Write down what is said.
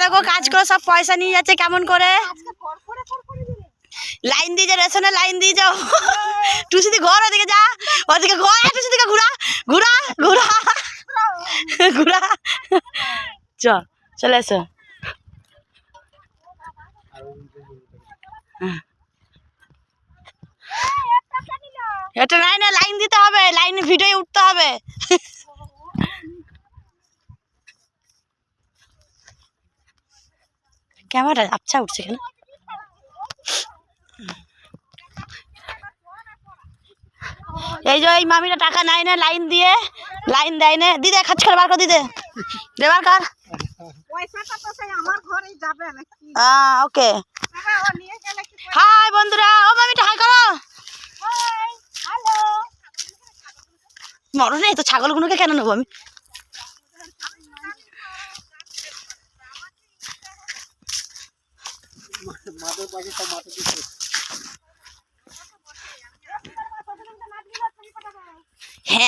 দেখো কাজ করে সব পয়সা নিয়ে যাচ্ছে কেমন করে? লাইন দিয়ে যা রেশনে লাইন দিয়ে যাও। টুসি দি ঘর ওদিকে যা। ওদিকে ঘর এ, টুসি দিকে ঘুরা ঘুরা ঘুরা ঘুরা। চ চলে এসো। এটা নাই না লাইন দিতে হবে লাইন ভিডিও উঠতে হবে। ক্যামেরা আচ্ছা উঠছে কেন? এই যে এই মামিরা টাকা নেয় না লাইন দিয়ে, লাইন দেয় না। দিদে খাচ করে বার কর দিদে। দে, বার কর। ওকে। হাই বন্ধুরা, ও মামিটা, হাই করো। মরণ নেই তো, ছাগলগুলোকে কেন নেব আমি? માધવ પાસે ટમાટો દીધું